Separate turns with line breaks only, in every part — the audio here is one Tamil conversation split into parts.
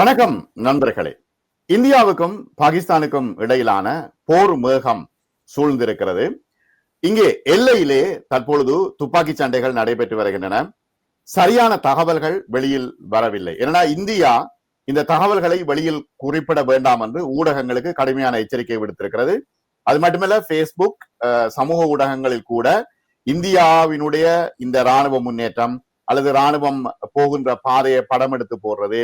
வணக்கம் நண்பர்களே. இந்தியாவுக்கும் பாகிஸ்தானுக்கும் இடையிலான போர் மேகம் சூழ்ந்திருக்கிறது. இங்கே எல்லையிலே தற்பொழுது துப்பாக்கி சண்டைகள் நடைபெற்று வருகின்றன. சரியான தகவல்கள் வெளியில் வரவில்லை. ஏன்னா இந்தியா இந்த தகவல்களை வெளியில் குறிப்பிட வேண்டாம் என்று ஊடகங்களுக்கு கடுமையான எச்சரிக்கை விடுத்திருக்கிறது. அது மட்டுமல்ல பேஸ்புக் சமூக ஊடகங்களில் கூட இந்தியாவினுடைய இந்த ராணுவ முன்னேற்றம் அல்லது ராணுவம் போகின்ற பாதையை படம் எடுத்து போடுறது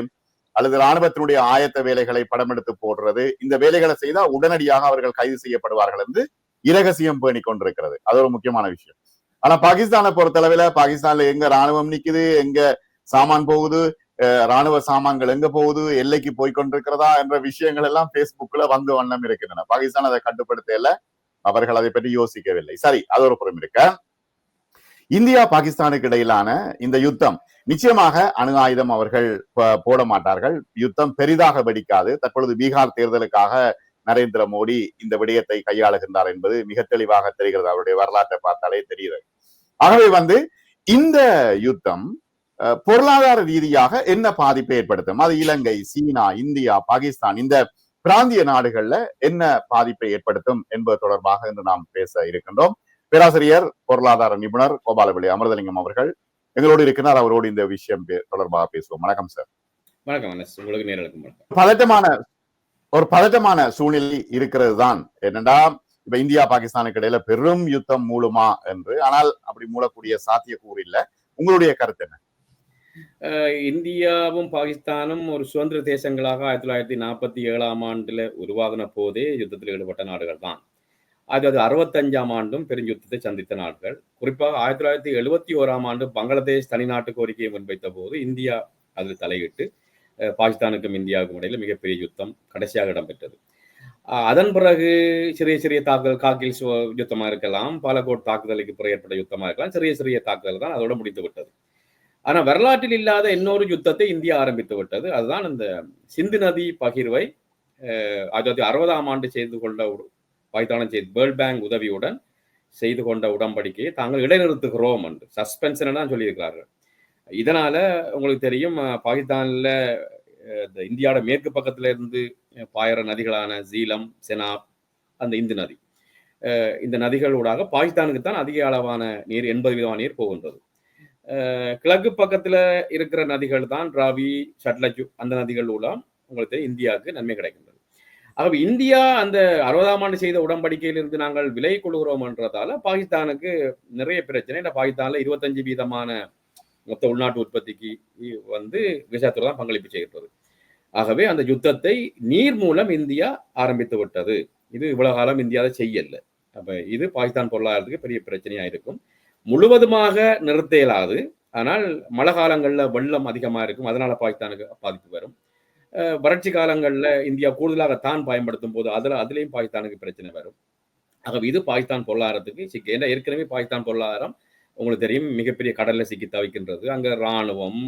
அல்லது ராணுவத்தினுடைய ஆயத்த வேலைகளை படம் எடுத்து போடுறது இந்த வேலைகளை செய்தால் உடனடியாக அவர்கள் கைது செய்யப்படுவார்கள் என்று இரகசியம் பேணி கொண்டிருக்கிறது. அது ஒரு முக்கியமான விஷயம். ஆனா பாகிஸ்தானை பொறுத்தளவுல பாகிஸ்தான்ல எங்க ராணுவம் நிக்குது எங்க சாமான் போகுது ராணுவ சாமான்கள் எங்க போகுது எல்லைக்கு போய் கொண்டிருக்கிறதா என்ற விஷயங்கள் எல்லாம் பேஸ்புக்ல வந்து வண்ணம் இருக்கின்றன. பாகிஸ்தான் அதை கட்டுப்படுத்தல அவர்கள் அதை பற்றி யோசிக்கவில்லை. சரி அது ஒரு புறம் இருக்க. இந்தியா பாகிஸ்தானுக்கு இடையிலான இந்த யுத்தம் நிச்சயமாக அணு ஆயுதம் அவர்கள் போட மாட்டார்கள். யுத்தம் பெரிதாக வெடிக்காது. தற்பொழுது பீகார் தேர்தலுக்காக நரேந்திர மோடி இந்த விடயத்தை கையாளுகின்றார் என்பது மிக தெளிவாக தெரிகிறது. அவருடைய வரலாற்றை பார்த்தாலே தெரிகிறது. ஆகவே வந்து இந்த யுத்தம் பொருளாதார ரீதியாக என்ன பாதிப்பை ஏற்படுத்தும்? அது இலங்கை சீனா இந்தியா பாகிஸ்தான் இந்த பிராந்திய நாடுகள்ல என்ன பாதிப்பை ஏற்படுத்தும் என்பது தொடர்பாக இன்று நாம் பேச இருக்கின்றோம். பேராசிரியர் பொருளாதார நிபுணர் கோபாலவெளி அமிர்தலிங்கம் அவர்கள் எங்களோடு இருக்கிறார். அவரோடு இந்த விஷயம் தொடர்பாக பேசுவோம். வணக்கம் சார்
வணக்கம் உங்களுக்கு நேரம்
பதட்டமான ஒரு பதட்டமான சூழ்நிலை இருக்கிறது தான் என்னடா இப்ப இந்தியா பாகிஸ்தானுக்கு இடையில பெரும் யுத்தம் மூலமா என்று ஆனால் அப்படி மூலக்கூடிய சாத்தியக்கூறு இல்லை. உங்களுடைய கருத்து என்ன?
இந்தியாவும் பாகிஸ்தானும் ஒரு சுதந்திர தேசங்களாக ஆயிரத்தி தொள்ளாயிரத்தி நாற்பத்தி ஏழாம் ஆண்டுல உருவாகின போதே யுத்தத்தில் ஈடுபட்ட நாடுகள் தான் அது அது அறுபத்தஞ்சாம் ஆண்டும் பெருஞ்சுத்தத்தை சந்தித்த நாட்கள். குறிப்பாக ஆயிரத்தி தொள்ளாயிரத்தி எழுபத்தி ஓராம் ஆண்டு பங்களாதேஷ் தனிநாட்டு கோரிக்கையை முன்வைத்த போது இந்தியா அதில் தலையிட்டு பாகிஸ்தானுக்கும் இந்தியாவுக்கும் இடையில் மிகப்பெரிய யுத்தம் கடைசியாக இடம்பெற்றது. அதன் பிறகு சிறிய சிறிய தாக்குதல் காக்கில் யுத்தமாக இருக்கலாம் பாலக்கோட் தாக்குதலுக்கு பிறகு ஏற்பட்ட யுத்தமாக இருக்கலாம் சிறிய சிறிய தாக்குதல் தான் அதோட முடித்து விட்டது. ஆனால் வரலாற்றில் இல்லாத இன்னொரு யுத்தத்தை இந்தியா ஆரம்பித்து விட்டது. அதுதான் இந்த சிந்து நதி பகிர்வை ஆயிரத்தி தொள்ளாயிரத்தி அறுபதாம் ஆண்டு செய்து கொண்ட பாகிஸ்தானம் செய்து வேர்ல்ட் பேங்க் உதவியுடன் செய்து கொண்ட உடன்படிக்கையை தாங்கள் இடைநிறுத்துகிறோம் என்று. சஸ்பென்ஷன் தான் சொல்லியிருக்கிறார்கள். இதனால உங்களுக்கு தெரியும் பாகிஸ்தான்ல இந்த இந்தியாவோட மேற்கு பக்கத்துல இருந்து பாயிற நதிகளான ஜீலம் செனாப் அந்த இந்து நதி. இந்த நதிகள் ஊடாக பாகிஸ்தானுக்கு தான் அதிக அளவான நீர் எண்பது விதமான நீர் போகின்றது. கிழக்கு பக்கத்துல இருக்கிற நதிகள் தான் ராவி சட்லஜு அந்த நதிகள் மூலம் உங்களுக்கு இந்தியாவுக்கு நன்மை கிடைக்கின்றது. ஆகவே இந்தியா அந்த அறுபதாம் ஆண்டு செய்த உடன்படிக்கையிலிருந்து நாங்கள் விலை கொள்கிறோம் என்றதால பாகிஸ்தானுக்கு நிறைய பிரச்சனை. இந்த பாகிஸ்தான்ல இருபத்தஞ்சு வீதமான மொத்த உள்நாட்டு உற்பத்திக்கு வந்து விவசாயத்துறை தான் பங்களிப்பு செய்கிறது. ஆகவே அந்த யுத்தத்தை நீர் மூலம் இந்தியா ஆரம்பித்து விட்டது. இது இவ்வளவு காலம் இந்தியாவை செய்யல. அப்ப இது பாகிஸ்தான் பொருளாதாரத்துக்கு பெரிய பிரச்சனையா இருக்கும். முழுவதுமாக நிறுத்த இயலாது ஆனால் மழை காலங்களில் வெள்ளம் அதிகமாக இருக்கும். அதனால பாகிஸ்தானுக்கு பாதிப்பு வரும். வறட்சி காலங்களில் இந்தியா கூடுதலாக தான் பயன்படுத்தும் போது அதில் அதுலேயும் பாகிஸ்தானுக்கு பிரச்சனை வரும். ஆகவே இது பாகிஸ்தான் பொருளாதாரத்துக்கு சிக்கி ஏன்னா ஏற்கனவே பாகிஸ்தான் பொருளாதாரம் உங்களுக்கு தெரியும் மிகப்பெரிய கடலில் சிக்கி தவிக்கின்றது அங்க இராணுவம்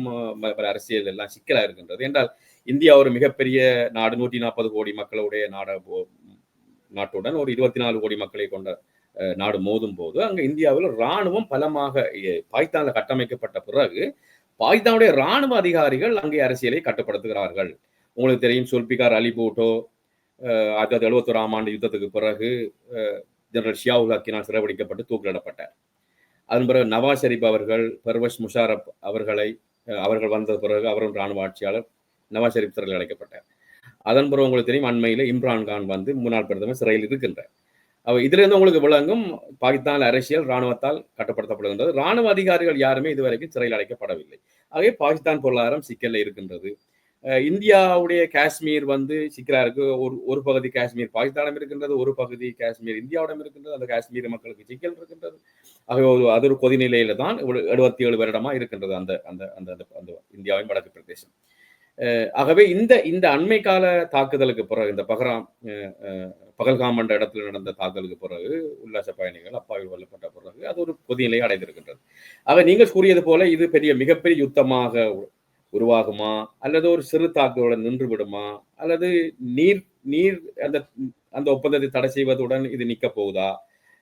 அரசியல் எல்லாம் சிக்கலாக இருக்கின்றது. என்றால் இந்தியா ஒரு மிகப்பெரிய நாடு நூற்றி நாற்பது கோடி மக்களுடைய நாட நாட்டுடன் ஒரு இருபத்தி நாலு கோடி மக்களை கொண்ட நாடு மோதும் போது அங்கே இந்தியாவில் இராணுவம் பலமாக பாகிஸ்தானில் கட்டமைக்கப்பட்ட பிறகு பாகிஸ்தானுடைய இராணுவ அதிகாரிகள் அங்கே அரசியலை கட்டுப்படுத்துகிறார்கள். உங்களுக்கு தெரியும் சுல்பிகார் அலி பூட்டோ ஆயிரத்தி தொள்ளாயிரத்தி எழுபத்தோராம் ஆண்டு யுத்தத்துக்கு பிறகு ஜெனரல் ஷியாவுல் ஹக்கினால் சிறைபிடிக்கப்பட்டு தூக்கிலிடப்பட்டார் அதன் பிறகு நவாஸ் ஷெரீப் அவர்கள் பர்வஷ் முஷாரப் அவர்களை அவர்கள் வந்த பிறகு அவரும் இராணுவ ஆட்சியாளர் நவாஸ் ஷெரீப் சிறையில் அடைக்கப்பட்டார். அதன் பிறகு உங்களுக்கு தெரியும் அண்மையில் இம்ரான் கான் வந்து முன்னாள் பிரதமர் சிறையில் இருக்கின்றார். அவ இதிலிருந்து உங்களுக்கு விளங்கும் பாகிஸ்தான் அரசியல் ராணுவத்தால் கட்டுப்படுத்தப்படுகின்றது. ராணுவ அதிகாரிகள் யாருமே இதுவரைக்கும் சிறையில் அடைக்கப்படவில்லை. ஆகவே பாகிஸ்தான் பொருளாதாரம் சிக்கலில் இருக்கின்றது. இந்தியாவுடைய காஷ்மீர் வந்து சிக்கலா இருக்கு ஒரு ஒரு பகுதி காஷ்மீர் பாகிஸ்தானம் இருக்கின்றது ஒரு பகுதி காஷ்மீர் இந்தியாவிடம் இருக்கின்றது அந்த காஷ்மீர் மக்களுக்கு சிக்கல் இருக்கின்றது. ஆகவே ஒரு அது ஒரு கொதிநிலையில தான் எழுபத்தி ஏழு வருடமா இருக்கின்றது அந்த அந்த அந்த அந்த இந்தியாவின் வடக்கு பிரதேசம். ஆகவே இந்த இந்த அண்மை கால தாக்குதலுக்கு பிறகு இந்த பகராம் பகல்காம் என்ற இடத்துல நடந்த தாக்குதலுக்கு பிறகு உல்லாச பயணிகள் அப்பாவில் கொல்லப்பட்ட பிறகு அது ஒரு கொதிநிலையை அடைந்திருக்கின்றது. ஆக நீங்கள் கூறியது போல இது பெரிய மிகப்பெரிய யுத்தமாக உருவாகுமா? அல்லது ஒரு சிறு தாக்குதலுடன் நின்று விடுமா அல்லது நீர் நீர் அந்த அந்த ஒப்பந்தத்தை தடை செய்வதுடன் இது நிற்க போகுதா?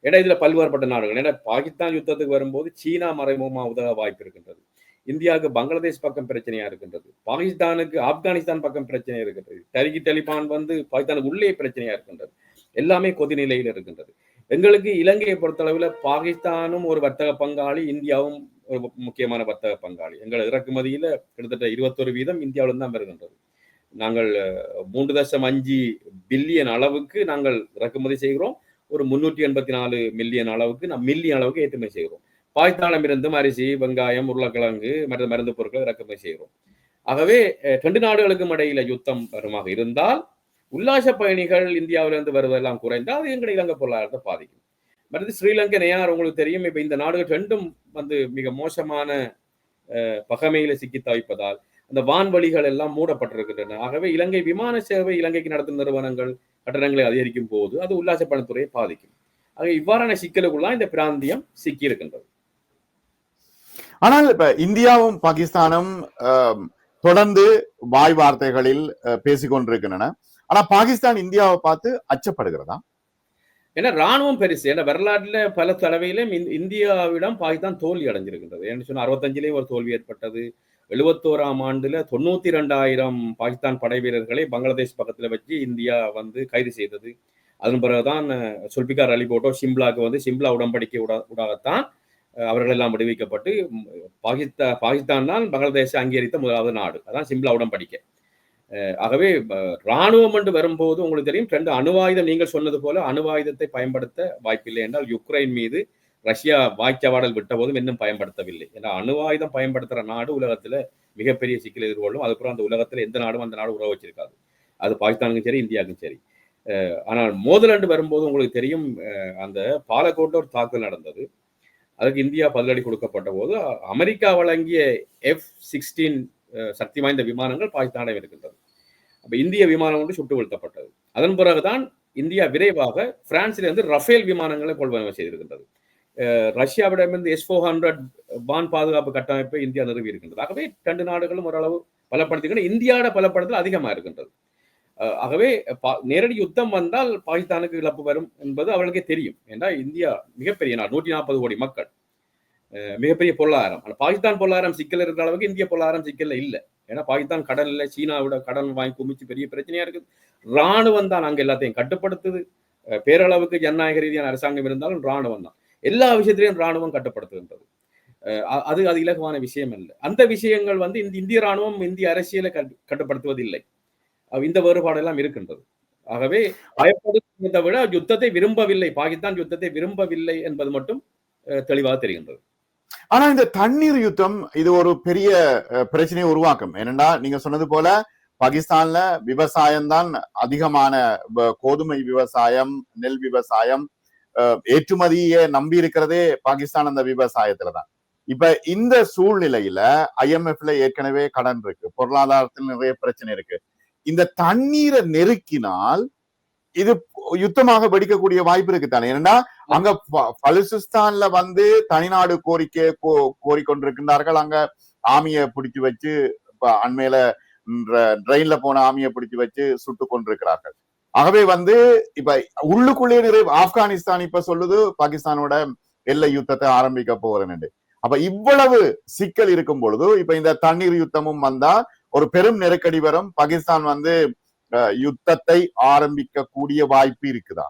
ஏன்னா இதுல பல்வேறுபட்ட நாடுகள். ஏன்னா பாகிஸ்தான் யுத்தத்துக்கு வரும்போது சீனா மறைமுகமா உதவ வாய்ப்பு இருக்கின்றது. இந்தியாவுக்கு பங்களாதேஷ் பக்கம் பிரச்சனையா இருக்கின்றது. பாகிஸ்தானுக்கு ஆப்கானிஸ்தான் பக்கம் பிரச்சனை இருக்கின்றது. தரிகி தலிபான் வந்து பாகிஸ்தானுக்கு உள்ளே பிரச்சனையா இருக்கின்றது. எல்லாமே கொதிநிலையில் இருக்கின்றது. எங்களுக்கு இலங்கையை பொறுத்தளவில் பாகிஸ்தானும் ஒரு வர்த்தக பங்காளி இந்தியாவும் ஒரு முக்கியமான வர்த்தக பங்காளி. எங்கள் இறக்குமதியில கிட்டத்தட்ட இருபத்தொரு வீதம் இந்தியாவிலும் தான் வருகின்றது. நாங்கள் மூன்று தசம் அஞ்சு பில்லியன் அளவுக்கு நாங்கள் இறக்குமதி செய்கிறோம். ஒரு முன்னூற்றி எண்பத்தி நாலு மில்லியன் அளவுக்கு நான் மில்லியன் அளவுக்கு ஏற்றுமதி செய்கிறோம். பாகிஸ்தானிடமிருந்தும் அரிசி வெங்காயம் உருளைக்கிழங்கு மற்ற மருந்து பொருட்கள் இறக்குமதி செய்கிறோம். ஆகவே ரெண்டு நாடுகளுக்கும் இடையில யுத்தம் வருமாக இருந்தால் உல்லாச பயணிகள் இந்தியாவிலிருந்து வருவதெல்லாம் குறைந்தால் அது எங்களை இலங்கை பொருளாதாரத்தை பாதிக்கும். மற்றது ஸ்ரீலங்கை நேயார் உங்களுக்கு தெரியும். இப்ப இந்த நாடுகள் ரெண்டும் வந்து மிக மோசமான பகமையில சிக்கி தவிப்பதால் அந்த வான்வழிகள் எல்லாம் மூடப்பட்டிருக்கின்றன. ஆகவே இலங்கை விமான சேவை இலங்கைக்கு நடத்தும் நிறுவனங்கள் கட்டணங்களை அதிகரிக்கும் போது அது உல்லாச பணத்துறையை பாதிக்கும். ஆக இவ்வாறான சிக்கலுக்குள்ளாம் இந்த பிராந்தியம் சிக்கி இருக்கின்றது.
ஆனால் இப்ப இந்தியாவும் பாகிஸ்தானும் தொடர்ந்து வாய் வார்த்தைகளில் அஹ், பேசிக் கொண்டிருக்கின்றன ஆனா பாகிஸ்தான் இந்தியாவை பார்த்து அச்சப்படுகிறதா?
ஏன்னா ராணுவம் பெருசு. ஏன்னா வரலாற்றில் பல தடவையிலும் இந்தியாவிடம் பாகிஸ்தான் தோல்வி அடைஞ்சிருக்கின்றது. ஏன்னு சொன்னால் அறுபத்தஞ்சிலேயும் ஒரு தோல்வி ஏற்பட்டது. எழுபத்தோராம் ஆண்டுல தொண்ணூத்தி ரெண்டாயிரம் பாகிஸ்தான் படை வீரர்களை பங்களாதேஷ் பக்கத்துல வச்சு இந்தியா வந்து கைது செய்தது. அதன் பிறகுதான் சுல்பிகார் அலி போட்டோ சிம்லாக்கு வந்து சிம்லா உடன்படிக்கை உட உடாகத்தான் அவர்கள் எல்லாம் விடுவிக்கப்பட்டு பாகிஸ்தான் பாகிஸ்தான் தான் பங்களாதேஷை அங்கீகரித்த முதலாவது நாடு. அதான் சிம்லா உடன்படிக்கை. ஆகவே ராணுவம் என்று வரும்போது உங்களுக்கு தெரியும் ரெண்டு அணுவாயுதம் நீங்கள் சொன்னது போல அணுவாயுதத்தை பயன்படுத்த வாய்ப்பில்லை என்றால் யுக்ரைன் மீது ரஷ்யா வாய்ச்சவாடல் விட்ட போதும் இன்னும் பயன்படுத்தவில்லை. ஏன்னா அணுவாயுதம் பயன்படுத்துகிற நாடு உலகத்தில் மிகப்பெரிய சிக்கல் எதிர்கொள்ளும். அதுக்கப்புறம் அந்த உலகத்தில் எந்த நாடும் அந்த நாடு உறவு வச்சிருக்காது. அது பாகிஸ்தானுக்கும் சரி இந்தியாவுக்கும் சரி. ஆனால் மோதலண்டு வரும்போது உங்களுக்கு தெரியும் அந்த பாலக்கோட்டில் ஒரு தாக்குதல் நடந்தது. அதுக்கு இந்தியா பதிலடி கொடுக்கப்பட்ட போது அமெரிக்கா வழங்கிய எஃப் சிக்ஸ்டீன் சக்தி வாய்ந்த விமானங்கள் பாகிஸ்தானிடம் இருக்கின்றது. அப்போ இந்திய விமானம் ஒன்று சுட்டு வீழ்த்தப்பட்டது. அதன் பிறகுதான் இந்தியா விரைவாக பிரான்சிலிருந்து ரஃபேல் விமானங்களை கொள்வனவு செய்திருக்கின்றது. ரஷ்யாவிடமிருந்து எஸ் ஃபோர் ஹண்ட்ரட் வான் பாதுகாப்பு கட்டமைப்பை இந்தியா நிறுவி இருக்கின்றது. ஆகவே ரெண்டு நாடுகளும் ஓரளவு பலப்படுத்திக்கிட்டு இந்தியாவோட பலப்படுத்தல் அதிகமாக இருக்கின்றது. ஆகவே பா- நேரடி யுத்தம் வந்தால் பாகிஸ்தானுக்கு இழப்பு வரும் என்பது அவர்களுக்கே தெரியும். ஏன்னா இந்தியா மிகப்பெரிய நாடு நூற்றி நாற்பது கோடி மக்கள். மிகப்பெரிய பொருளாதாரம். பாகிஸ்தான் பொருளாதாரம் சிக்கல் இருக்கிற அளவுக்கு இந்திய பொருளாதாரம் சிக்கல்ல இல்லை. ஏன்னா பாகிஸ்தான் கடல்ல சீனாவோட கடன் வாங்கி குமிச்சு பெரிய பிரச்சனையா இருக்குது. ராணுவம் தான் அங்கே எல்லாத்தையும் கட்டுப்படுத்துது. பேரளவுக்கு ஜனநாயக ரீதியான அரசாங்கம் இருந்தாலும் ராணுவம் தான். எல்லா விஷயத்திலையும் ராணுவம் கட்டுப்படுத்துகின்றது. அஹ் அது அது இலகுவான விஷயம் அல்ல. அந்த விஷயங்கள் வந்து இந்த இந்திய ராணுவம் இந்திய அரசியலை கட்டுப்படுத்துவதில்லை. இந்த வேறுபாடு எல்லாம் இருக்கின்றது. ஆகவே பயப்படுத்த விட யுத்தத்தை விரும்பவில்லை. பாகிஸ்தான் யுத்தத்தை விரும்பவில்லை என்பது மட்டும் அஹ், தெளிவாக தெரிகின்றது.
ஆனா இந்த தண்ணீர் யுத்தம் இது ஒரு பெரிய பிரச்சனையை உருவாக்கும். ஏனென்றா நீங்க சொன்னது போல பாகிஸ்தான்ல விவசாயம் தான் அதிகமான கோதுமை விவசாயம் நெல் விவசாயம் அஹ், ஏற்றுமதியை நம்பி இருக்கிறதே பாகிஸ்தான் அந்த விவசாயத்துல தான் இப்ப இந்த சூழ்நிலையில ஐஎம்எஃப்ல ஏற்கனவே கடன் இருக்கு பொருளாதாரத்தில் நிறைய பிரச்சனை இருக்கு. இந்த தண்ணீரை நெருக்கினால் இது யுத்தமாக வெடிக்கக்கூடிய வாய்ப்பு இருக்கு தானே ஏன்னா அங்க பலுசிஸ்தான்ல வந்து தனிநாடு கோரிக்கை கோ- கோரிக்கொண்டிருக்கின்றார்கள். அங்க ஆமிய பிடிச்சு வச்சு அண்மையில ட்ரெயின்ல போன ஆமிய பிடிச்சு வச்சு சுட்டு கொண்டிருக்கிறார்கள். ஆகவே வந்து இப்ப உள்ளுக்குள்ளே நிறைய ஆப்கானிஸ்தான் இப்ப சொல்லுது பாகிஸ்தானோட எல்லை யுத்தத்தை ஆரம்பிக்க போகிறேன் அப்ப இவ்வளவு சிக்கல் இருக்கும் பொழுது இப்ப இந்த தண்ணீர் யுத்தமும் வந்தா ஒரு பெரும் நெருக்கடி வரும். பாகிஸ்தான் வந்து யுத்தத்தை ஆரம்பிக்க கூடிய வாய்ப்பு இருக்குதா?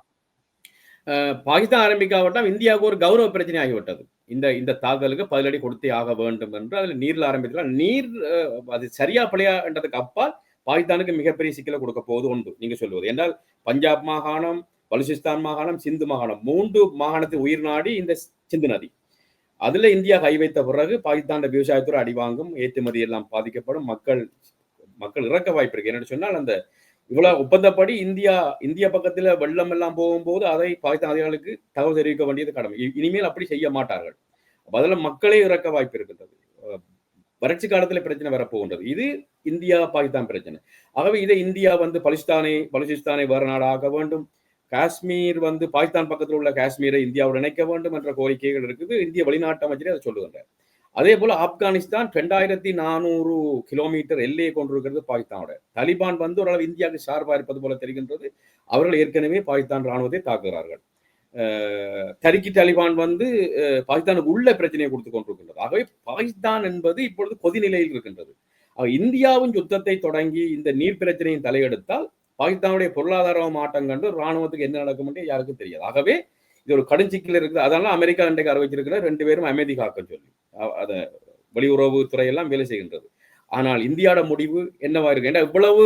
பாகிஸ்தான் ஆரம்பிக்காவிட்டால் இந்தியாவுக்கு ஒரு கௌரவ பிரச்சனை ஆகிவிட்டது இந்த இந்த தாக்குதலுக்கு பதிலடி கொடுத்தே ஆக வேண்டும் என்று அதில் நீர்ல ஆரம்பித்தால் நீர் அது சரியா பிழையான்றதுக்கு அப்பால் பாகிஸ்தானுக்கு மிகப்பெரிய சிக்கலை கொடுக்க போவது உண்டு. நீங்க சொல்வது என்றால் பஞ்சாப் மாகாணம் பலுசிஸ்தான் மாகாணம் சிந்து மாகாணம் மூன்று மாகாணத்தின் உயிர் நாடி இந்த சிந்து நதி. அதுல இந்தியா கை வைத்த பிறகு பாகிஸ்தான் விவசாயத்துறை அடிவாங்கும் ஏற்றுமதி எல்லாம் பாதிக்கப்படும் மக்கள் மக்கள் இறக்க வாய்ப்பு இருக்கு. என்னென்னு சொன்னால் அந்த இவ்வளவு ஒப்பந்தப்படி இந்தியா இந்திய பக்கத்துல வெள்ளம் எல்லாம் போகும்போது அதை பாகிஸ்தான் அதிகாரிகளுக்கு தகவல் தெரிவிக்க வேண்டியது கடமை. இனிமேல் அப்படி செய்ய மாட்டார்கள். அதில் மக்களே இறக்க வாய்ப்பு இருக்கின்றது. வறட்சி காலத்துல பிரச்சனை வரப்போகின்றது. இது இந்தியா பாகிஸ்தான் பிரச்சனை. ஆகவே இதை இந்தியா வந்து பலிஸ்தானை பலுசிஸ்தானை வேறு நாடாக வேண்டும். காஷ்மீர் வந்து பாகிஸ்தான் பக்கத்தில் உள்ள காஷ்மீரை இந்தியாவோடு இணைக்க வேண்டும் என்ற கோரிக்கைகள் இருக்குது. இந்திய வெளிநாட்டு அமைச்சரே அதை சொல்லுகின்றார். அதே போல ஆப்கானிஸ்தான் ரெண்டாயிரத்தி நானூறு கிலோமீட்டர் எல்லையை கொண்டிருக்கிறது பாகிஸ்தானோட. தலிபான் வந்து ஓரளவு இந்தியாவுக்கு சார்பாக இருப்பது போல தெரிகின்றது. அவர்கள் ஏற்கனவே பாகிஸ்தான் ராணுவத்தை தாக்குகிறார்கள். தரிக்கி தாலிபான் வந்து பாகிஸ்தானுக்கு உள்ள பிரச்சனையை கொடுத்து கொண்டிருக்கின்றது. ஆகவே பாகிஸ்தான் என்பது இப்பொழுது கொதிநிலையில் இருக்கின்றது. இந்தியாவின் யுத்தத்தை தொடங்கி இந்த நீர் பிரச்சனையின் தலையெடுத்தால் பாகிஸ்தானுடைய பொருளாதார மாட்டம் கண்டு ராணுவத்துக்கு என்ன நடக்கும் என்று யாருக்கும் தெரியாது. ஆகவே இது ஒரு கடுஞ்சிக்கல் இருக்குது. அதனால அமெரிக்கா இன்றைக்கு அறிவிச்சிருக்கிற ரெண்டு பேரும் அமைதி காக்க சொல்லி. அதை அத வெளியுறவு துறையெல்லாம் வேலை செய்கின்றது. ஆனால் இந்தியாவோட முடிவு என்னவா இருக்கு? ஏன்னா இவ்வளவு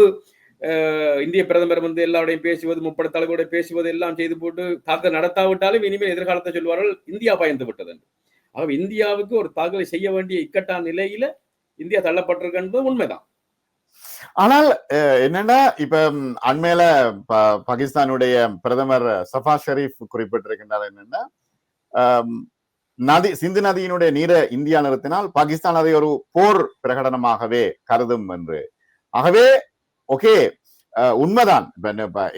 இந்திய பிரதமர் வந்து எல்லாரோடையும் பேசுவது முப்பட தலைவரோட பேசுவது எல்லாம் செய்து போட்டு தாக்கல் நடத்தாவிட்டாலும் இனிமேல் எதிர்காலத்தை சொல்வார்கள் இந்தியா பயந்து விட்டது என்று. ஆகவே இந்தியாவுக்கு ஒரு தாக்கலை செய்ய வேண்டிய இக்கட்டான நிலையில இந்தியா தள்ளப்பட்டிருக்கின்றது உண்மைதான்.
ஆனால் என்னன்னா இப்ப அண்மையில பாகிஸ்தானுடைய பிரதமர் சஃபா ஷெரீப் குறிப்பிட்டிருக்கின்றார் என்னன்னா நதி சிந்து நதியினுடைய நீரை இந்தியா நிறுத்தினால் பாகிஸ்தான் அதை ஒரு போர் பிரகடனமாகவே கருதும் என்று. ஆகவே ஓகே உண்மைதான்.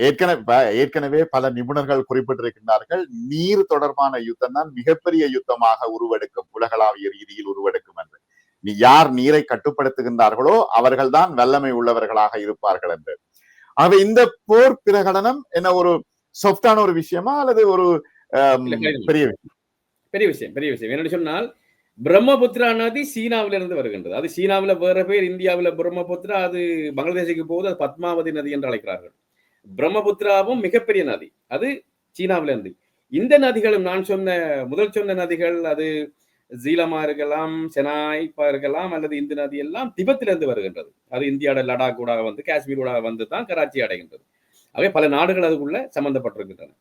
ஏற்கனவே ஏற்கனவே பல நிபுணர்கள் குறிப்பிட்டிருக்கின்றார்கள் நீர் தொடர்பான யுத்தம் தான் மிகப்பெரிய யுத்தமாக உருவெடுக்கும் உலகளாவிய ரீதியில் உருவெடுக்கும் என்று. யார் நீரை கட்டுப்படுத்துகின்றார்களோ அவர்கள்தான் வல்லமை உள்ளவர்களாக இருப்பார்கள் என்று. ஆகவே இந்த போர் பிரகடனம் என்ன ஒரு சொஃப்டான ஒரு விஷயமா அல்லது ஒரு. பெரிய விஷயம்?
பெரிய விஷயம் பெரிய விஷயம். என்னன்னு சொன்னால் பிரம்மபுத்திரா நதி சீனாவில இருந்து வருகின்றது. அது சீனாவில வேற பேர் இந்தியாவில பிரம்மபுத்திரா அது பங்களாதேஷுக்கு போகுது அது பத்மாவதி நதி என்று அழைக்கிறார்கள். பிரம்மபுத்திராவும் மிகப்பெரிய நதி. அது சீனாவில இருந்து இந்த நதிகளும் நான் சொன்ன முதல் சொன்ன நதிகள் அது ஜீலமா இருக்கலாம் செனாய்ப்பா இருக்கலாம் அல்லது இந்த நதி எல்லாம் திபத்திலிருந்து வருகின்றது. அது இந்தியாவோட லடாக் கூட வந்து காஷ்மீர் ஊடாக வந்து தான் கராச்சி அடைகின்றது. ஆகவே பல நாடுகள் அதுக்குள்ள சம்பந்தப்பட்டிருக்கின்றன.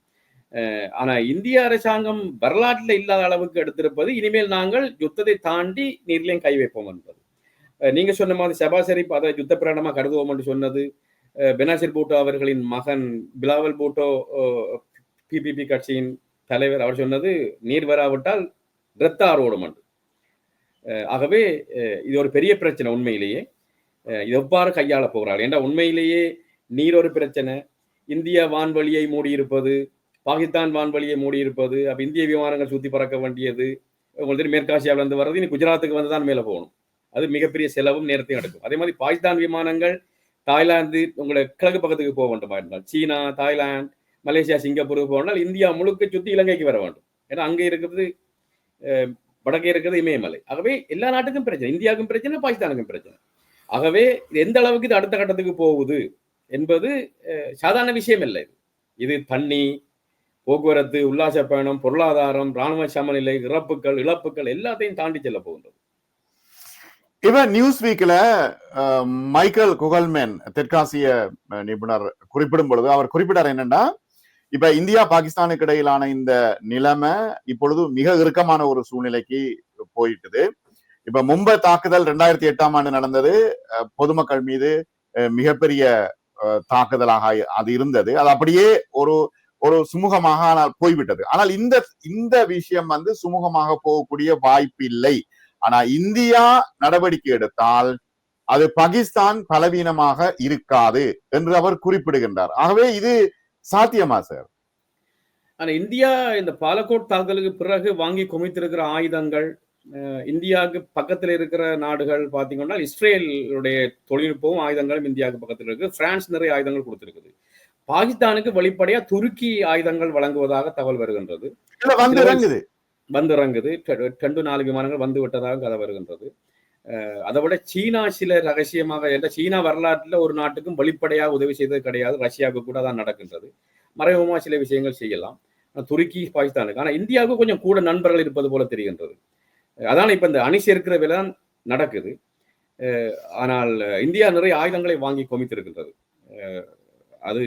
ஆனா இந்திய அரசாங்கம் வரலாற்றில் இல்லாத அளவுக்கு எடுத்திருப்பது இனிமேல் நாங்கள் யுத்தத்தை தாண்டி நீர்லையும் கை வைப்போம் என்பது. நீங்க சொன்ன மாதிரி சபாசரி அதை யுத்த பிரகடமா கருதுவோம் என்று சொன்னது. பெனாசிர் பூட்டோ அவர்களின் மகன் பிலாவல் பூட்டோ பிபிபி கட்சியின் தலைவர் அவர் சொன்னது நீர் வராவிட்டால் இரத்த ஆர்வம் என்று ஆகவே இது ஒரு பெரிய பிரச்சனை உண்மையிலேயே. இது எவ்வாறு கையாள போகிறார்கள்? ஏன்னா உண்மையிலேயே நீர் ஒரு பிரச்சனை இந்திய வான்வழியை மூடியிருப்பது பாகிஸ்தான் வான்வழியை மூடியிருப்பது அப்போ இந்திய விமானங்கள் சுற்றி பறக்க வேண்டியது உங்களுக்கு தெரியும் இருந்து வர்றது இனி குஜராத்துக்கு வந்து தான் மேலே போகணும். அது மிகப்பெரிய செலவும் நேரத்தையும் எடுக்கும். அதே மாதிரி பாகிஸ்தான் விமானங்கள் தாய்லாந்து உங்களை கிழக்கு பக்கத்துக்கு போக வேண்டுமா இருந்தால் சீனா தாய்லாந்து மலேசியா சிங்கப்பூருக்கு போனால் இந்தியா முழுக்க சுற்றி இலங்கைக்கு வர வேண்டும். ஏன்னா அங்கே இருக்கிறது வடக்கே இருக்கிறது இமயமலை. ஆகவே எல்லா நாட்டுக்கும் பிரச்சனை. இந்தியாவுக்கும் பிரச்சனை பாகிஸ்தானுக்கும் பிரச்சனை. ஆகவே இது எந்த அளவுக்கு இது அடுத்த கட்டத்துக்கு போகுது என்பது சாதாரண விஷயம் இல்லை இது. இது தண்ணி போக்குவரத்து உல்லாச பயணம் பொருளாதாரம் ராணுவ சமநிலை இறப்புகள் இழப்புகள் எல்லாத்தையும் தாண்டி செல்ல போகின்றது.
இவன் நியூஸ் வீக்ல மைக்கேல் குகல்மேன் தெற்காசிய நிபுணர் குறிப்பிடும் பொழுது அவர் குறிப்பிட்டார் என்னன்னா இப்ப இந்தியா பாகிஸ்தானுக்கு இடையிலான இந்த நிலைமை இப்பொழுது மிக இறுக்கமான ஒரு சூழ்நிலைக்கு போயிட்டுது. இப்ப மும்பை தாக்குதல் ரெண்டாயிரத்தி எட்டாம் ஆண்டு நடந்தது. பொதுமக்கள் மீது மிகப்பெரிய தாக்குதலாக அது இருந்தது. அது அப்படியே ஒரு ஒரு சுமூகமாக ஆனால் போய்விட்டது. ஆனால் இந்த இந்த விஷயம் வந்து சுமூகமாக போகக்கூடிய வாய்ப்பு இல்லை. ஆனா இந்தியா நடவடிக்கை எடுத்தால் அது பாகிஸ்தான் பலவீனமாக இருக்காது என்று அவர் குறிப்பிடுகின்றார். ஆகவே இது சாத்தியமா சார்?
ஆனா இந்தியா இந்த பாலக்கோட் தாக்குதலுக்கு பிறகு வாங்கி குமித்திருக்கிற ஆயுதங்கள் இந்தியாவுக்கு பக்கத்துல இருக்கிற நாடுகள் பாத்தீங்கன்னா இஸ்ரேலுடைய தொழில்நுட்பமும் ஆயுதங்களும் இந்தியாவுக்கு பக்கத்துல இருக்கு. பிரான்ஸ் நிறைய ஆயுதங்கள் கொடுத்திருக்குது. பாகிஸ்தானுக்கு வெளிப்படையா துருக்கி ஆயுதங்கள் வழங்குவதாக தகவல் வருகின்றது.
வந்து இறங்குது.
வந்து இறங்குது. ரெ- ரெண்டு நாலு விமானங்கள் வந்து விட்டதாக கதை வருகின்றது. அதை விட சீனா சில ரகசியமாக என்ற சீனா வரலாற்றில் ஒரு நாட்டுக்கும் வெளிப்படையாக உதவி செய்தது கிடையாது. ரஷ்யாவுக்கு கூட தான் நடக்கின்றது. மறைமுகமாக சில விஷயங்கள் செய்யலாம். துருக்கி பாகிஸ்தானுக்கு. ஆனால் இந்தியாவுக்கு கொஞ்சம் கூட நண்பர்கள் இருப்பது போல தெரிகின்றது. அதான் இப்போ இந்த அணி சேர்க்கிற வேலை தான் நடக்குது. ஆனால் இந்தியா நிறைய ஆயுதங்களை வாங்கி குமித்திருக்கின்றது. அது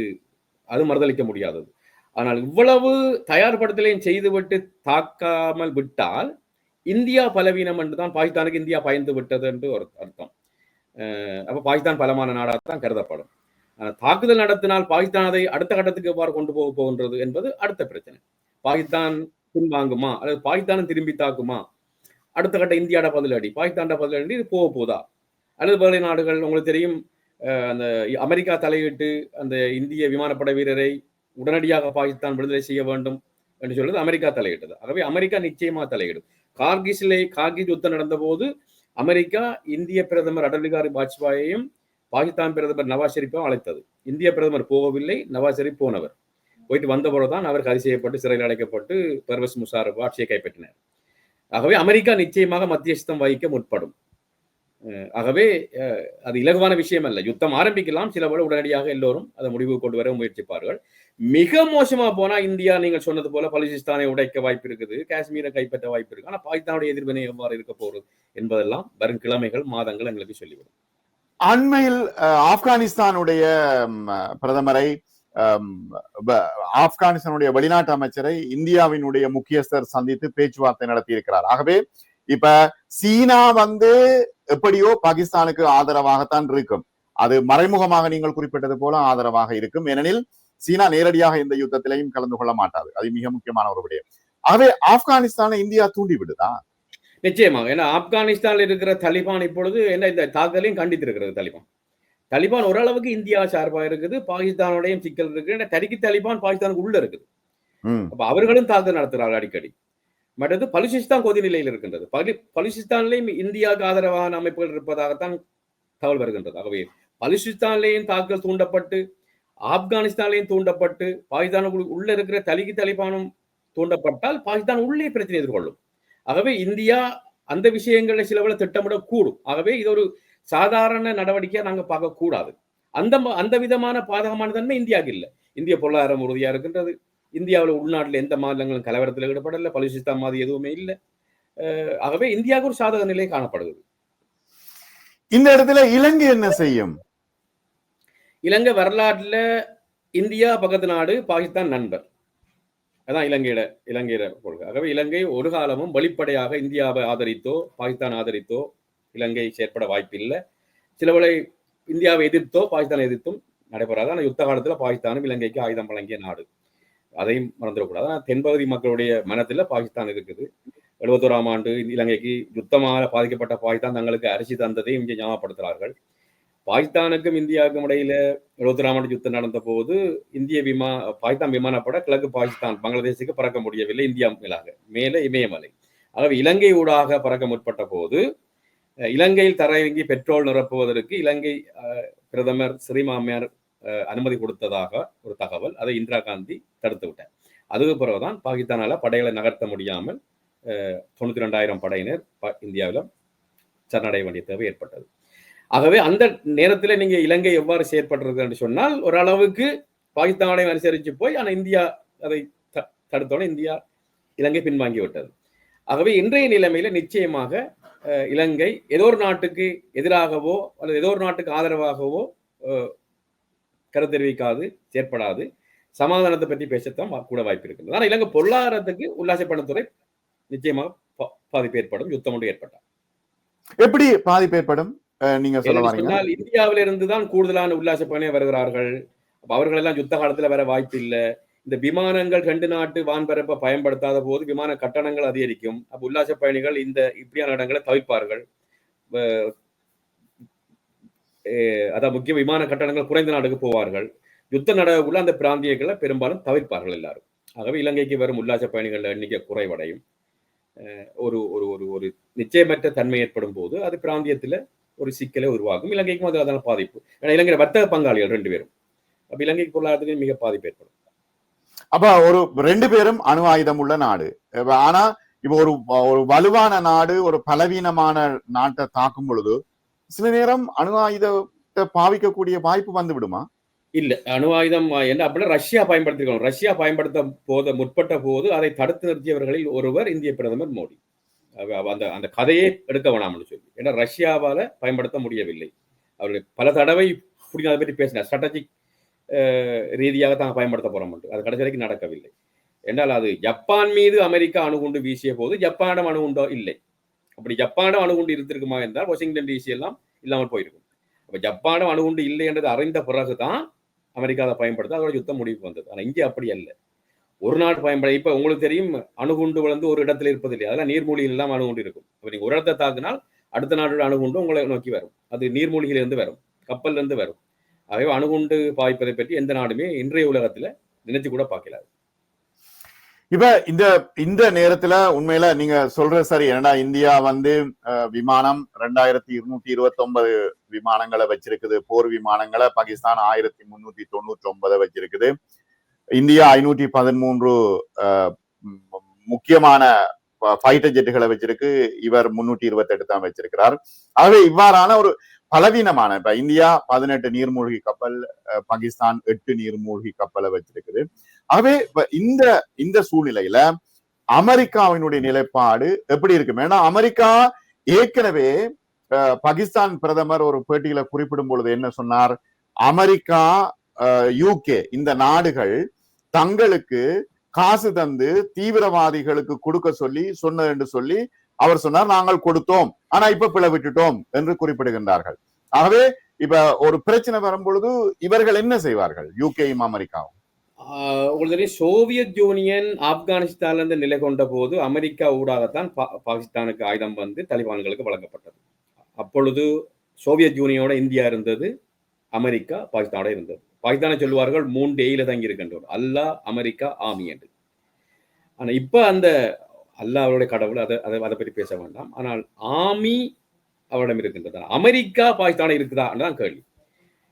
அது மறுதளிக்க முடியாதது. ஆனால் இவ்வளவு தயார்படுத்தலையும் செய்துவிட்டு தாக்காமல் விட்டால் இந்தியா பலவீனம் என்று தான் பாகிஸ்தானுக்கு இந்தியா பயந்து விட்டது என்று ஒரு அர்த்தம். அஹ் அப்ப பாகிஸ்தான் பலமான நாடாக தான் கருதப்படும். தாக்குதல் நடத்தினால் பாகிஸ்தான் அதை அடுத்த கட்டத்துக்கு எவ்வாறு கொண்டு போக போகின்றது என்பது அடுத்த பிரச்சனை. பாகிஸ்தான் பின்வாங்குமா? அல்லது பாகிஸ்தானும் திரும்பி தாக்குமா? அடுத்த கட்ட இந்தியாட பதிலடி பாகிஸ்தான்ட பதிலடி இது போக போதா? அல்லது வேலை நாடுகள் உங்களுக்கு தெரியும் அஹ் அந்த அமெரிக்கா தலையிட்டு அந்த இந்திய விமானப்படை வீரரை உடனடியாக பாகிஸ்தான் விடுதலை செய்ய வேண்டும் என்று சொல்றது அமெரிக்கா தலையிட்டது. ஆகவே அமெரிக்கா நிச்சயமா தலையிடும் கார்கிஸிலே கார்கிஸ் யுத்தம் நடந்த போது அமெரிக்கா இந்திய பிரதமர் அடல் பிகாரி வாஜ்பாயையும் பாகிஸ்தான் பிரதமர் நவாஸ் ஷெரீஃபையும் அழைத்தது. இந்திய பிரதமர் போகவில்லை நவாஸ் ஷெரீப் போனவர். போயிட்டு வந்த தான் அவர் கைது செய்யப்பட்டு சிறையில் அடைக்கப்பட்டு பர்வஸ் முஷாரப் ஆட்சியை கைப்பற்றினார். ஆகவே அமெரிக்கா நிச்சயமாக மத்தியஸ்தம் வகிக்க முற்படும். ஆகவே அஹ், அது இலகுவான விஷயம் அல்ல யுத்தம் ஆரம்பிக்கலாம் சில போல உடனடியாக எல்லோரும் அதை முடிவு கொண்டு வர முயற்சிப்பார்கள். மிக மோசமா போனா இந்தியா நீங்கள் சொன்னது போல பலுசிஸ்தானை உடைக்க வாய்ப்பு இருக்குது காஷ்மீரை கைப்பற்ற வாய்ப்பு இருக்கு ஆனா பாகிஸ்தானுடைய எதிர்வினை எவ்வாறு இருக்க போறது என்பதெல்லாம் வரும் கிழமைகள் மாதங்கள் எங்களுக்கு சொல்லிவிடும்.
அண்மையில் ஆப்கானிஸ்தானுடைய பிரதமரை ஆப்கானிஸ்தானுடைய வெளிநாட்டு அமைச்சரை இந்தியாவினுடைய முக்கியஸ்தர் சந்தித்து பேச்சுவார்த்தை நடத்தி இருக்கிறார் ஆகவே இப்ப சீனா வந்து எப்படியோ பாகிஸ்தானுக்கு ஆதரவாகத்தான் இருக்கும். அது மறைமுகமாக நீங்கள் குறிப்பிட்டது போல ஆதரவாக இருக்கும். ஏனெனில் சீனா நேரடியாக இந்த யுத்தத்திலையும் கலந்து கொள்ள மாட்டாது. அது மிக முக்கியமான ஒரு விடயம். ஆகவே ஆப்கானிஸ்தானை இந்தியா தூண்டி விடுதா?
நிச்சயமாக. ஏன்னா ஆப்கானிஸ்தானில் இருக்கிற தலிபான் இப்பொழுது என்ன இந்த தாக்குதலையும் கண்டித்திருக்கிறது தலிபான். தலிபான் ஓரளவுக்கு இந்தியா சார்பா இருக்குது பாகிஸ்தானோடையும் சிக்கல் இருக்கு தரிக்கி தலிபான் பாகிஸ்தானுக்கு உள்ள இருக்குது. அப்ப அவர்களும் தாக்குதல் நடத்துகிறார்கள் அடிக்கடி. மற்றது பலுசிஸ்தான் கொதி நிலையில் இருக்கின்றது. பலி பலுசிஸ்தான்லேயும் இந்தியாவுக்கு ஆதரவான அமைப்புகள் இருப்பதாகத்தான் தகவல் வருகின்றது. ஆகவே பலுசிஸ்தான்லேயும் தாக்குதல் தூண்டப்பட்டு ஆப்கானிஸ்தான்லேயும் தூண்டப்பட்டு பாகிஸ்தானுக்குள் உள்ள இருக்கிற தலிகி தலிபானும் தூண்டப்பட்டால் பாகிஸ்தான் உள்ளே பிரச்சனை எதிர்கொள்ளும். ஆகவே இந்தியா அந்த விஷயங்களை சிலவில் திட்டமிட கூடும். ஆகவே இது ஒரு சாதாரண நடவடிக்கையா நாங்க பார்க்கக்கூடாது அந்த அந்த விதமான பாதகமான தன்மை இந்தியாவுக்கு இல்லை. இந்திய பொருளாதாரம் உறுதியா இருக்கின்றது. இந்தியாவில் உள்நாட்டில் எந்த மாநிலங்களும் கலவரத்தில் ஈடுபடலை. பலுசிஸ்தான் மாதிரி எதுவுமே இல்லை. ஆகவே இந்தியாவுக்கு ஒரு சாதக நிலை காணப்படுகிறது.
இந்த இடத்துல இலங்கை என்ன செய்யும்?
இலங்கை வரலாற்றுல இந்தியா பக்கத்து நாடு பாகிஸ்தான் நண்பர். அதான் இலங்கையிட இலங்கையிட கொள்கை. ஆகவே இலங்கை ஒரு காலமும் வெளிப்படையாக இந்தியாவை ஆதரித்தோ பாகிஸ்தான் ஆதரித்தோ இலங்கை செயற்பட வாய்ப்பில்லை. சிலவளை இந்தியாவை எதிர்த்தோ பாகிஸ்தானை எதிர்த்தும் நடைபெறாது. ஆனால் யுத்த காலத்துல பாகிஸ்தானும் இலங்கைக்கு ஆயுதம் வழங்கிய நாடு. அதையும் மறந்துடக்கூடாது. ஆனால் தென்பகுதி மக்களுடைய மனத்துல பாகிஸ்தான் இருக்குது. எழுபத்தோராம் ஆண்டு இலங்கைக்கு யுத்தமாக பாதிக்கப்பட்ட பாகிஸ்தான் தங்களுக்கு அரிசி தந்ததையும் இங்கே ஞாபகப்படுத்துகிறார்கள். பாகிஸ்தானுக்கும் இந்தியாவுக்கும் இடையில எழுபத்தி ஆண்டு யுத்தம் நடந்த போது இந்திய விமா பாகிஸ்தான் விமானப்பட கிழக்கு பாகிஸ்தான் பங்களாதேஷுக்கு பறக்க முடியவில்லை இந்தியா மேலாக மேலே இமயமலை. ஆகவே இலங்கை ஊடாக பறக்க முற்பட்ட போது அஹ், இலங்கையில் தரையிறங்கி பெட்ரோல் நிரப்புவதற்கு இலங்கை அஹ், பிரதமர் ஸ்ரீமாமியார் அஹ், அனுமதி கொடுத்ததாக ஒரு தகவல். அதை இந்திரா காந்தி தடுத்து விட்டார். அதுக்கு பிறகுதான் பாகிஸ்தானால படைகளை நகர்த்த முடியாமல் அஹ், தொண்ணூத்தி ரெண்டாயிரம் படையினர் ப- இந்தியாவில் சரணடைய வேண்டிய தேவை ஏற்பட்டது. ஆகவே அந்த நேரத்தில் நீங்க இலங்கை எவ்வாறு செயற்பட்டிருக்கு என்று சொன்னால் ஓரளவுக்கு பாகிஸ்தானை அனுசரித்து போய் ஆனால் இந்தியா அதை த- தடுத்தோட இந்தியா இலங்கை பின்வாங்கி விட்டது. ஆகவே இன்றைய நிலைமையில நிச்சயமாக இலங்கை ஏதோ ஒரு நாட்டுக்கு எதிராகவோ அல்லது ஏதோ ஒரு நாட்டுக்கு ஆதரவாகவோ அஹ், கருத்து தெரிவிக்காது செயற்படாது. சமாதானத்தை பற்றி பேசத்தான் கூட வாய்ப்பு இருக்குது. ஆனால் இலங்கை பொருளாதாரத்துக்கு உல்லாச நிச்சயமாக பா- பாதிப்பு ஏற்படும் யுத்தம் ஒன்று ஏற்பட்டால்.
எப்படி பாதிப்பு ஏற்படும்? நீங்க
சொன்னால் இந்தியாவில இருந்து தான் கூடுதலான உல்லாச பயணிகள் வருகிறார்கள். அப்ப அவர்கள் எல்லாம் யுத்த காலத்துல வர வாய்ப்பு இல்லை. இந்த விமானங்கள் ரெண்டு நாட்டு வான்பரப்பை பயன்படுத்தாத போது விமான கட்டணங்கள் அதிகரிக்கும். அப்ப உல்லாச பயணிகள் இந்த இப்படியான இடங்களை தவிர்ப்பார்கள். அதான் முக்கிய விமான கட்டணங்கள் குறைந்த நாடுக்கு போவார்கள். யுத்த நடவுக்குள்ள அந்த பிராந்தியங்களை பெரும்பாலும் தவிர்ப்பார்கள் எல்லாரும். ஆகவே இலங்கைக்கு வரும் உல்லாச பயணிகள் எண்ணிக்கை குறைவடையும். ஒரு ஒரு ஒரு ஒரு நிச்சயமற்ற தன்மை ஏற்படும் போது அது பிராந்தியத்துல ஒரு சிக்கலை உருவாக்கும் இலங்கைக்கும் அது அதனால பாதிப்பு. ஏன்னா இலங்கை வர்த்தக பங்காளிகள் ரெண்டு பேரும். அப்ப இலங்கைக்கு பொருளாதாரத்துக்கு மிக பாதிப்பு ஏற்படும்
அப்ப ஒரு ரெண்டு பேரும் அணு ஆயுதம் உள்ள நாடு. ஆனா இப்ப ஒரு ஒரு வலுவான நாடு ஒரு பலவீனமான நாட்டை தாக்கும் பொழுது சில நேரம் அணு ஆயுதத்தை பாவிக்கக்கூடிய வாய்ப்பு வந்து விடுமா?
இல்ல. அணு ஆயுதம் என்ன அப்படின்னா ரஷ்யா பயன்படுத்திருக்கணும். ரஷ்யா பயன்படுத்த போத முற்பட்ட போது அதை தடுத்து நிறுத்தியவர்களில் ஒருவர் இந்திய பிரதமர் மோடி. அந்த அந்த கதையே எடுக்க வேணாம்னு சொல்லி. ஏன்னா ரஷ்யாவால பயன்படுத்த முடியவில்லை. அவர்கள் பல தடவை புரியும் அதை பற்றி பேசினார். ஸ்ட்ராட்டஜிக் ரீதியாக தான் பயன்படுத்த போகிறோம் அது கடைசி வரைக்கும் நடக்கவில்லை. என்றால் அது ஜப்பான் மீது அமெரிக்கா அணுகுண்டு வீசிய போது ஜப்பானிடம் அணுகுண்டோ இல்லை. அப்படி ஜப்பானிடம் அணுகுண்டு இருந்திருக்குமா என்றால் வாஷிங்டன் டிசி எல்லாம் இல்லாமல் போயிருக்கும். அப்போ ஜப்பானிடம் அணுகுண்டு இல்லை என்றது அறிந்த பிறகுதான் அமெரிக்கா அதை பயன்படுத்த அதோட யுத்தம் முடிவுக்கு வந்தது. ஆனால் இங்கே அப்படி அல்ல. ஒரு நாள் பயன்பட. இப்ப உங்களுக்கு தெரியும் அணுகுண்டு வந்து ஒரு இடத்துல இருப்பது இல்லையா அதெல்லாம் நீர்மூழ்கியில் எல்லாம் அணுகுண்டு இருக்கும். அப்ப நீங்க ஒரு இடத்தை தாக்கினால் அடுத்த நாடோட அணுகுண்டு உங்களை நோக்கி வரும். அது நீர்மூழ்கில இருந்து வரும். கப்பல்ல இருந்து வரும். ஆகவே அணுகுண்டு பாய்ப்பதை பற்றி எந்த நாடுமே இன்றைய உலகத்துல நினைச்சு கூட பார்க்கலாது.
இப்ப இந்த இந்த நேரத்துல உண்மையில நீங்க சொல்றது சரி. ஏன்னா இந்தியா வந்து விமானம் ரெண்டாயிரத்தி இருநூத்தி இருபத்தி ஒன்பது விமானங்களை வச்சிருக்குது. போர் விமானங்களை பாகிஸ்தான் ஆயிரத்தி முன்னூத்தி தொண்ணூத்தி ஒன்பதை வச்சிருக்குது. இந்தியா ஐநூற்றி பதிமூன்று முக்கியமான ஃபைட்டர் ஜெட்டுகளை வச்சிருக்கு. இவர் முன்னூற்றி இருபத்தி எட்டு தான் வச்சிருக்கிறார். ஆகவே இவ்வாறான ஒரு பலவீனமான இப்ப இந்தியா பதினெட்டு நீர்மூழ்கி கப்பல் அஹ், பாகிஸ்தான் எட்டு நீர்மூழ்கி கப்பலை வச்சிருக்குது. ஆகவே இந்த இந்த சூழ்நிலையில அமெரிக்காவினுடைய நிலைப்பாடு எப்படி இருக்கு ஏன்னா அமெரிக்கா ஏற்கனவே பாகிஸ்தான் பிரதமர் ஒரு பேட்டியில குறிப்பிடும் பொழுது என்ன சொன்னார்? அமெரிக்கா யூகே இந்த நாடுகள் தங்களுக்கு காசு தந்து தீவிரவாதிகளுக்கு கொடுக்க சொல்லி சொன்னது என்று சொல்லி அவர் சொன்னார் நாங்கள் கொடுத்தோம். ஆனா இப்ப பிளவிட்டுட்டோம் என்று குறிப்பிடுகின்றார்கள். ஆகவே இப்ப ஒரு பிரச்சனை வரும் பொழுது இவர்கள் என்ன செய்வார்கள்? யூகேயும் அமெரிக்காவும்.
ஆஹ் உங்களுக்கு தெரியும் சோவியத் யூனியன் ஆப்கானிஸ்தான்ல இருந்து நிலை கொண்ட போது அமெரிக்கா ஊடாகத்தான் பா- பாகிஸ்தானுக்கு ஆயுதம் வந்து தலிபான்களுக்கு வழங்கப்பட்டது. அப்பொழுது சோவியத் யூனியனோட இந்தியா இருந்தது அமெரிக்கா பாகிஸ்தானோட இருந்தது. பாகிஸ்தானை சொல்லுவார்கள் மூன்று ஏயில தங்கி இருக்கின்றோம் அல்லாஹ் அமெரிக்கா ஆமி என்று. ஆனால் இப்ப அந்த அல்லா அவருடைய கடவுள் அதை அதை அதை பற்றி பேச வேண்டாம். ஆனால் ஆமி அவரிடம் இருக்கின்றது. அமெரிக்கா பாகிஸ்தானை இருக்குதா தான் கேள்வி.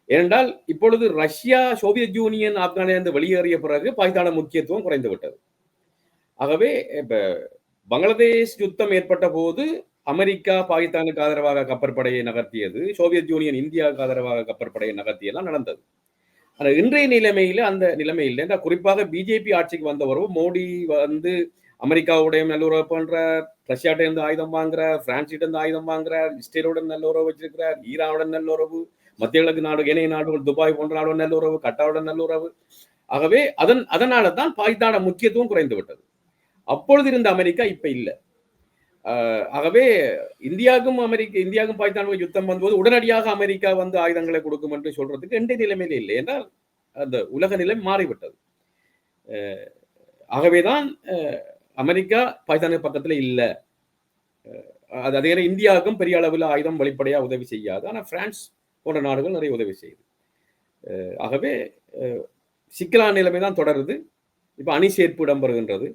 ஏனென்றால் இப்பொழுது ரஷ்யா சோவியத் யூனியன் ஆப்கானிலிருந்து வெளியேறிய பிறகு பாகிஸ்தான முக்கியத்துவம் குறைந்து விட்டது ஆகவே இப்போ பங்களாதேஷ் யுத்தம் ஏற்பட்ட போது அமெரிக்கா பாகிஸ்தானுக்கு ஆதரவாக கப்பற்படையை நகர்த்தியது சோவியத் யூனியன் இந்தியாவுக்கு ஆதரவாக கப்பற்படையை நகர்த்தியெல்லாம் நடந்தது. ஆனால் இன்றைய நிலைமையில அந்த நிலைமை இல்லை என்றால் குறிப்பாக பிஜேபி ஆட்சிக்கு வந்தவரோ மோடி வந்து அமெரிக்காவுடைய நல்லுறவு பண்றார் ரஷ்யாட்ட இருந்து ஆயுதம் வாங்குறார் பிரான்ஸ்கிட்ட இருந்து ஆயுதம் வாங்குறார் இஸ்ரேலுடன் நல்லுறவு வச்சிருக்கிறார் ஈரானுடன் நல்லுறவு மத்திய கிழக்கு நாடு இணைய நாடுகள் துபாய் போன்ற நாடுடன் நல்லுறவு கட்டாருடன் நல்லுறவு. ஆகவே அதன் அதனால தான் பாகிஸ்தான முக்கியத்துவம் குறைந்து விட்டது. அப்பொழுது இருந்த அமெரிக்கா இப்ப இல்ல. ஆகவே இந்தியாவுக்கும் அமெரிக்க இந்தியாவுக்கும் பாகிஸ்தானுக்கும் யுத்தம் வந்தபோது உடனடியாக அமெரிக்கா வந்து ஆயுதங்களை கொடுக்கும் என்று சொல்றதுக்கு எந்த நிலைமையில இல்லை. என்றால் அந்த உலக நிலை மாறிவிட்டது. ஆகவேதான் அமெரிக்கா பாகிஸ்தானுக்கு பக்கத்துல இல்லை. அது அதே இந்தியாவுக்கும் பெரிய அளவில் ஆயுதம் வெளிப்படையா உதவி செய்யாது. ஆனா பிரான்ஸ் போன்ற நாடுகள் நிறைய உதவி செய்யுது. ஆகவே சிக்கலான நிலைமை தான் தொடருது. இப்ப அணி சேர்ப்பு இடம்பெறுகின்றது.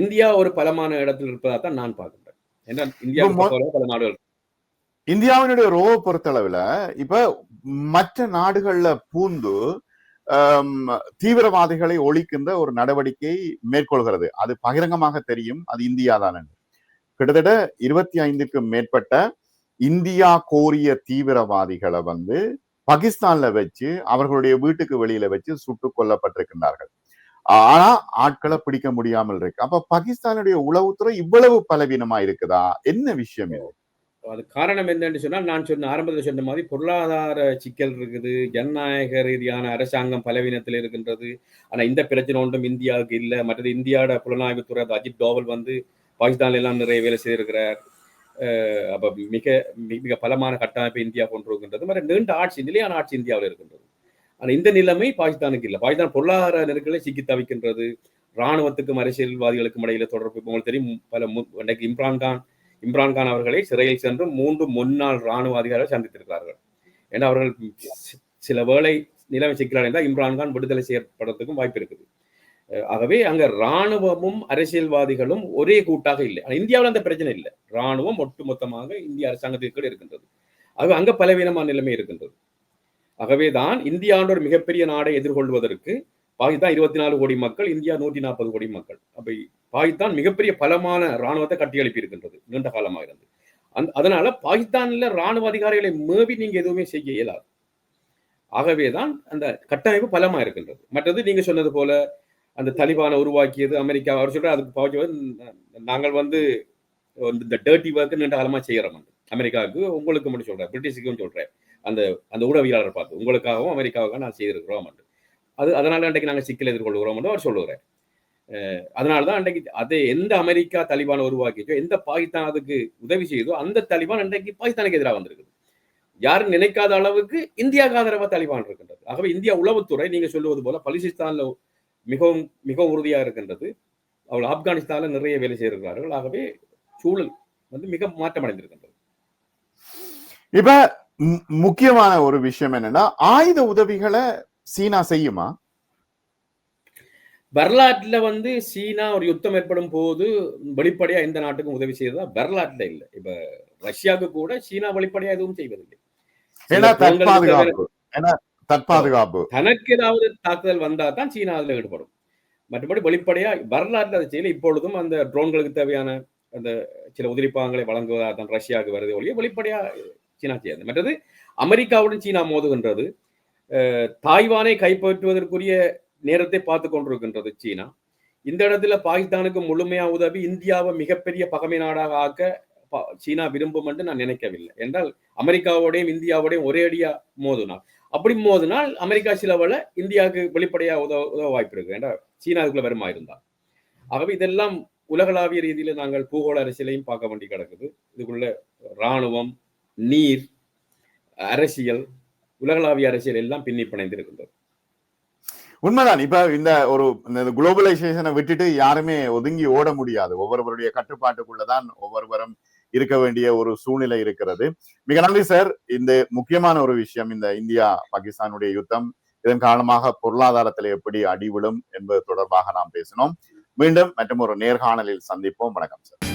இந்தியா ஒரு பலமான இடத்தில் இருப்பதாக தான் நான் பார்க்குறேன்.
இந்தியாவினுடைய ரோவை பொறுத்தளவுல இப்ப மற்ற நாடுகள்ல பூந்து தீவிரவாதிகளை ஒழிக்கின்ற ஒரு நடவடிக்கை மேற்கொள்கிறது. அது பகிரங்கமாக தெரியும். அது இந்தியா தான். கிட்டத்தட்ட இருபத்தி ஐந்துக்கும் மேற்பட்ட இந்தியா கோரிய தீவிரவாதிகளை வந்து பாகிஸ்தான்ல வச்சு அவர்களுடைய வீட்டுக்கு வெளியில வச்சு சுட்டுக் கொல்லப்பட்டிருக்கின்றார்கள். ஆனா ஆட்களை பிடிக்க முடியாமல் இருக்கு. அப்ப பாகிஸ்தானுடைய உளவுத்துறை இவ்வளவு பலவீனமா இருக்குதா? என்ன விஷயம் இது?
அது காரணம் என்னன்னு சொன்னால் நான் சொன்ன ஆரம்பத்தில் சொன்ன மாதிரி பொருளாதார சிக்கல் இருக்குது ஜனநாயக ரீதியான அரசாங்கம் பலவீனத்தில் இருக்கின்றது. ஆனா இந்த பிரச்சனை ஒன்றும் இந்தியாவுக்கு இல்லை. மற்றது இந்தியாவோட புலனாய்வுத்துறை அஜித் டோவல் வந்து பாகிஸ்தான்ல எல்லாம் நிறைய வேலை செய்திருக்கிறார். அப்போ மிக மிக பலமான கட்டமைப்பு இந்தியா கொண்டிருக்கின்றது மாதிரி நீண்ட ஆட்சி நிலையான ஆட்சி இந்தியாவில் இருக்கின்றது. ஆனா இந்த நிலைமை பாகிஸ்தானுக்கு இல்லை. பாகிஸ்தான் பொருளாதார நெருக்கலை சிக்கி தவிக்கின்றது. ராணுவத்துக்கும் அரசியல்வாதிகளுக்கும் இடையில தொடர்பு உங்களுக்கு தெரியும் பல மு- இம்ரான்கான் இம்ரான்கான் அவர்களை சிறையில் சென்று மூன்று முன்னாள் ராணுவ அதிகாரிகள் சந்தித்திருக்கிறார்கள். ஏன்னா அவர்கள் சில வேளை நிலைமை சிக்கலடைந்தால் இம்ரான்கான் விடுதலை செய்யப்படுறதுக்கும் வாய்ப்பு இருக்குது. அஹ் ஆகவே அங்க ராணுவமும் அரசியல்வாதிகளும் ஒரே கூட்டாக இல்லை. ஆனா இந்தியாவில் அந்த பிரச்சனை இல்லை. ராணுவம் ஒட்டுமொத்தமாக இந்திய அரசாங்கத்திற்கு இருக்கின்றது. ஆகவே அங்க பலவீனமான நிலைமை இருக்கின்றது. ஆகவே தான் இந்தியான்ற ஒரு மிகப்பெரிய நாடை எதிர்கொள்வதற்கு பாகிஸ்தான் இருபத்தி நாலு கோடி மக்கள் இந்தியா நூற்றி நாற்பது கோடி மக்கள். அப்ப பாகிஸ்தான் மிகப்பெரிய பலமான ராணுவத்தை கட்டியெழுப்பி இருக்கின்றது நீண்ட காலமாக இருந்து அந் அதனால பாகிஸ்தான்ல ராணுவ அதிகாரிகளை மேவி நீங்க எதுவுமே செய்ய இயலாது. ஆகவேதான் அந்த கட்டமைப்பு பலமா இருக்கின்றது மற்றது நீங்க சொன்னது போல அந்த தலிபானை உருவாக்கியது அமெரிக்கா அவர் சொல்ற அதுக்கு நாங்கள் வந்து இந்த டேர்ட்டி ஒர்க் நீண்ட காலமா செய்யறோம். அமெரிக்காவுக்கு உங்களுக்கு மட்டும் சொல்றேன் பிரிட்டிஷுக்கும் சொல்றேன். அந்த அந்த ஊடகவியலாளர் பார்த்து உங்களுக்காகவும் அமெரிக்காவுக்காக நான் செய்திருக்கிறோம் என்று அது அதனால அன்றைக்கு நாங்கள் சிக்கல் எதிர்கொள்கிறோம் என்று அவர் சொல்லுகிறார் அதனால தான் அன்றைக்கு அதை எந்த அமெரிக்கா தலிபானை உருவாக்கிச்சோ எந்த பாகிஸ்தான் அதுக்கு உதவி செய்தோ அந்த தலிபான் அன்றைக்கு பாகிஸ்தானுக்கு எதிராக வந்திருக்குது. யாரும் நினைக்காத அளவுக்கு இந்தியாவுக்கு ஆதரவா தலிபான் இருக்கின்றது. ஆகவே இந்தியா உளவுத்துறை நீங்க சொல்லுவது போல பலிசிஸ்தான்ல மிகவும் மிகவும் உறுதியா இருக்கின்றது. அவள் ஆப்கானிஸ்தான்ல நிறைய வேலை செய்திருக்கிறார்கள். ஆகவே சூழல் வந்து மிக மாற்றமடைந்திருக்கின்றது.
இப்ப முக்கியமான ஒரு விஷயம் என்னன்னா ஆயுத உதவிகளை சீனா செய்யுமா?
வரலாற்றுல வந்து சீனா ஒரு யுத்தம் ஏற்படும் போது வெளிப்படையா எந்த நாட்டுக்கும் உதவி செய்ததா வரலாற்றுல இல்லை. இப்ப ரஷ்யாவுக்கு கூட சீனா வெளிப்படையா எதுவும் செய்வதில்லை.
தற்பாதுகாப்பு.
தனக்கு ஏதாவது தாக்குதல் வந்தா தான் சீனா அதுல ஈடுபடும். மற்றபடி வெளிப்படையா வரலாற்று அதை செய்யல. இப்பொழுதும் அந்த ட்ரோன்களுக்கு தேவையான அந்த சில உதிரிப்பாகங்களை வழங்குவதா தான் ரஷ்யாவுக்கு வருது ஒழிய வெளிப்படையா சீனா செய்யாது. மற்றது அமெரிக்காவுடன் சீனா மோதுகின்றது. தாய்வானை கைப்பற்றுவதற்குரிய நேரத்தை பார்த்து கொண்டிருக்கின்றது சீனா. இந்த இடத்துல பாகிஸ்தானுக்கு முழுமையா உதவி இந்தியாவை மிகப்பெரிய பகமை நாடாக ஆக்க பா- சீனா விரும்பும் என்று நான் நினைக்கவில்லை. என்றால் அமெரிக்காவோடையும் இந்தியாவோடையும் ஒரே அடியா மோதுனால். அப்படி மோதினால் அமெரிக்கா சிலவள இந்தியாவுக்கு வெளிப்படையா உதவ உதவ வாய்ப்பு இருக்கு என்றால் சீனாவுக்குள்ள வருமா இருந்தால். ஆகவே இதெல்லாம் உலகளாவிய ரீதியில நாங்கள் பூகோள அரசியலையும் பார்க்க வேண்டி கிடக்குது. இதுக்குள்ள ராணுவம் நீர் அரசியல் உலகளாவிய அரசியல் எல்லாம் பின்னி பிணைந்திருக்கின்றது.
உண்மைதான். இப்ப இந்த ஒரு இந்த குளோபலைசேஷனை விட்டுட்டு யாருமே ஒதுங்கி ஓட முடியாது. ஒவ்வொருவருடைய கட்டுப்பாட்டுக்குள்ளதான் ஒவ்வொருவரும் இருக்க வேண்டிய ஒரு சூழ்நிலை இருக்கிறது. மிக நன்றி சார். இந்த முக்கியமான ஒரு விஷயம் இந்த இந்தியா பாகிஸ்தானுடைய யுத்தம் இதன் காரணமாக பொருளாதாரத்தில் எப்படி அடி விழும் என்பது தொடர்பாக நாம் பேசினோம். மீண்டும் மற்றும் ஒரு நேர்காணலில் சந்திப்போம். வணக்கம் சார்.